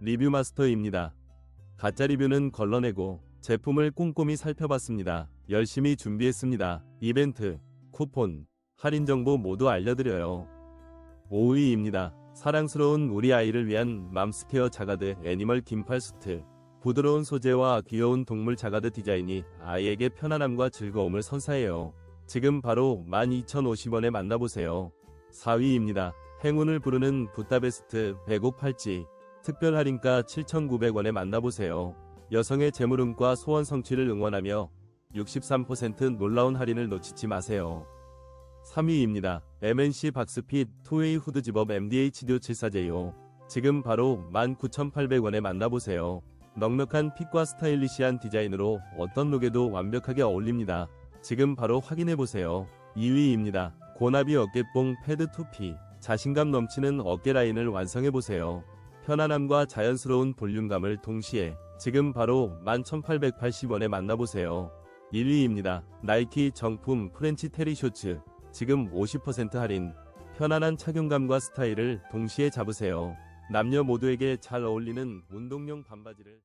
리뷰 마스터입니다. 가짜 리뷰는 걸러내고 제품을 꼼꼼히 살펴봤습니다. 열심히 준비했습니다. 이벤트, 쿠폰, 할인 정보 모두 알려드려요. 5위입니다. 사랑스러운 우리 아이를 위한 맘스케어 자가드 애니멀 긴팔 수트. 부드러운 소재와 귀여운 동물 자가드 디자인이 아이에게 편안함과 즐거움을 선사해요. 지금 바로 12,050원에 만나보세요. 4위입니다. 행운을 부르는 붓다베스트 배곡 팔찌. 특별 할인가 7,900원에 만나보세요. 여성의 재물운과 소원 성취를 응원하며 63% 놀라운 할인을 놓치지 마세요. 3위입니다. MNC 박스핏 투웨이 후드 집업 MDH 듀 74J5. 지금 바로 19,800원에 만나보세요. 넉넉한 핏과 스타일리시한 디자인으로 어떤 룩에도 완벽하게 어울립니다. 지금 바로 확인해보세요. 2위입니다. 고나비 어깨뽕 패드 2P. 자신감 넘치는 어깨 라인을 완성해보세요. 편안함과 자연스러운 볼륨감을 동시에 지금 바로 11,880원에 만나보세요. 1위입니다. 나이키 정품 프렌치 테리 쇼츠. 지금 50% 할인. 편안한 착용감과 스타일을 동시에 잡으세요. 남녀 모두에게 잘 어울리는 운동용 반바지를